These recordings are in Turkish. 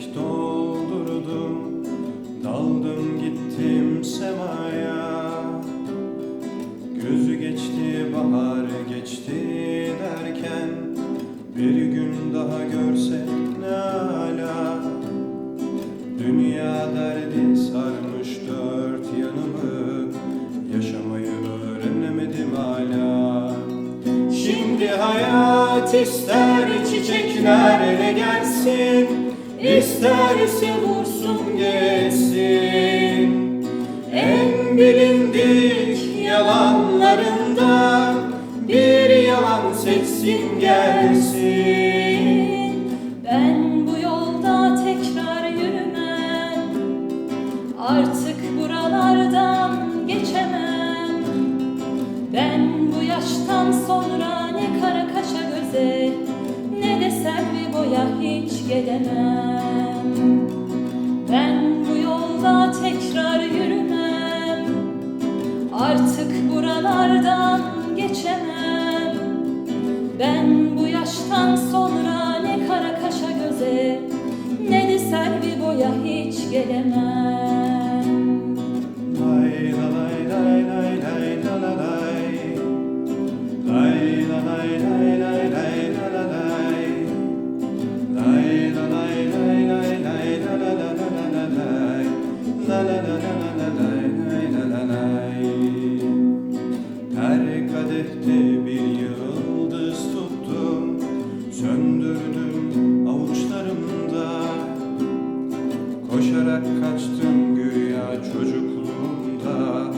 Yürek doldurdum. Daldım gittim semaya. Gözü geçti bahar geçti derken Bir gün daha görsek ne ala. Dünya derdi sarmış dört yanımı Yaşamayı öğrenemedim hala. Şimdi hayat ister çiçekler ele gelsin. İsterse vursun geçsin. En bilindik yalanlarından Bir yalan seçsin gelsin. Ben bu yolda tekrar yürümem. Artık buralardan geçemem. Ben bu yaştan sonra ne kara kaşa göze Selvi boya hiç gelemem. Ben bu yolda tekrar yürümem. Artık buralardan geçemem. Ben bu yaştan sonra ne kara kaşa göze ne de selvi boya hiç gelemem. Her kadehte bir yıldız tuttum Söndürdüm avuçlarımda. Koşarak kaçtım güya çocukluğumda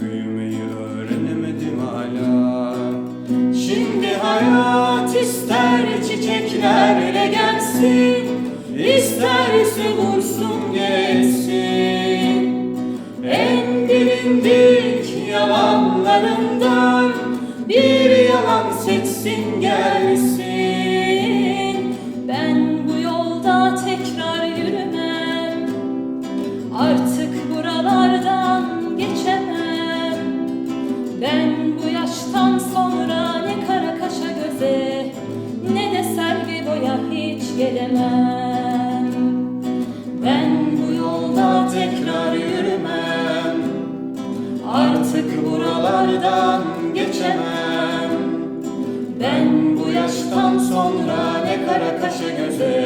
Büyümeyi öğrenemedim hala. Şimdi hayat ister çiçeklerle gelsin İsterse vursun geçsin En bilindik yalanlarından Bir yalan seçsin gelsin. Ben bu yolda tekrar yürümem Artık buralardan geçemem. Ben bu yaştan sonra ne kara kaşa göze Ne de selvi boya hiç gelemem. Ben bu yolda tekrar Artık buralardan geçemem. Ben bu yaştan sonra ne kara kaşa göze